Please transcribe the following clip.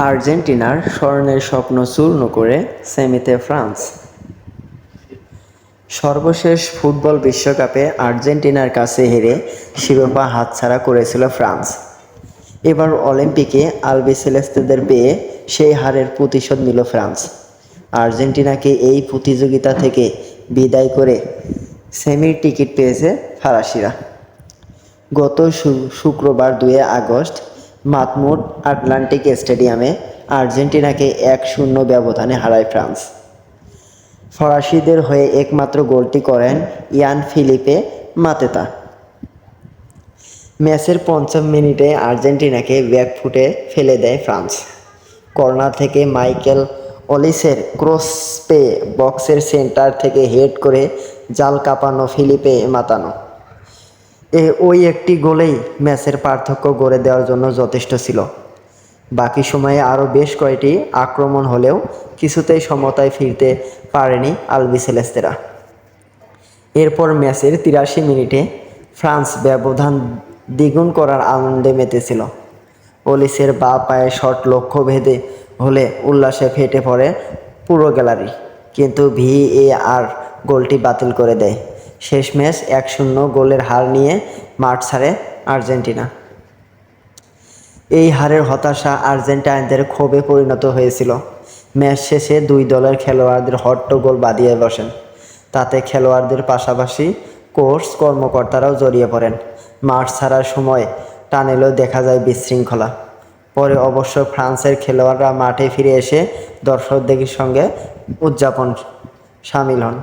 আর্জেন্টিনার স্বর্ণের স্বপ্ন চূর্ণ করে সেমিতে ফ্রান্স। সর্বশেষ ফুটবল বিশ্বকাপে আর্জেন্টিনার কাছে হেরে শিরোপা হাতছাড়া করেছিল ফ্রান্স। এবার অলিম্পিকে আলবিসেলেস্তেদের পেয়ে সেই হারের প্রতিশোধ নিল ফ্রান্স। আর্জেন্টিনাকে এই প্রতিযোগিতা থেকে বিদায় করে সেমির টিকিট পেয়েছে ফরাসিরা। গত শুক্রবার দুয়ে আগস্ট মাতমুট আটলান্টিক স্টেডিয়ামে আর্জেন্টিনাকে এক শূন্য ব্যবধানে হারায় ফ্রান্স। ফরাসিদের হয়ে একমাত্র গোলটি করেন ইয়ান ফিলিপে মাতেতা। ম্যাচের পঞ্চম মিনিটে আর্জেন্টিনাকে ব্যাকফুটে ফেলে দেয় ফ্রান্স। কর্নার থেকে মাইকেল অলিসের ক্রস পেয়ে বক্সের সেন্টার থেকে হেড করে জাল কাঁপানো ফিলিপে মাতানো। এ ওই একটি গোলেই ম্যাচের পার্থক্য গড়ে দেওয়ার জন্য যথেষ্ট ছিল। বাকি সময়ে আরও বেশ কয়েকটি আক্রমণ হলেও কিছুতেই সমতায় ফিরতে পারেনি আলবিসেলেস্তেরা এরপর ম্যাচের তিরাশি মিনিটে ফ্রান্স ব্যবধান দ্বিগুণ করার আনন্দে মেতেছিল। ওলিসের বা পায়ে শট লক্ষ্য ভেদে হলে উল্লাসে ফেটে পড়ে পুরো গ্যালারি, কিন্তু ভিএআর গোলটি বাতিল করে দেয়। শেষ ম্যাচ এক শূন্য গোলের হার নিয়ে মাঠ ছাড়ে আর্জেন্টিনা। এই হারের হতাশা আর্জেন্টাইনদের ক্ষোভে পরিণত হয়েছিল। ম্যাচ শেষে দুই দলের খেলোয়াড়দের হট্টগোল বাঁধিয়ে বসেন। তাতে খেলোয়াড়দের পাশাপাশি কোর্স কর্মকর্তারাও জড়িয়ে পড়েন। মাঠ ছাড়ার সময় টানেলেও দেখা যায় বিশৃঙ্খলা। পরে অবশ্য ফ্রান্সের খেলোয়াড়রা মাঠে ফিরে এসে দর্শকদের সঙ্গে উদযাপন সামিল হন।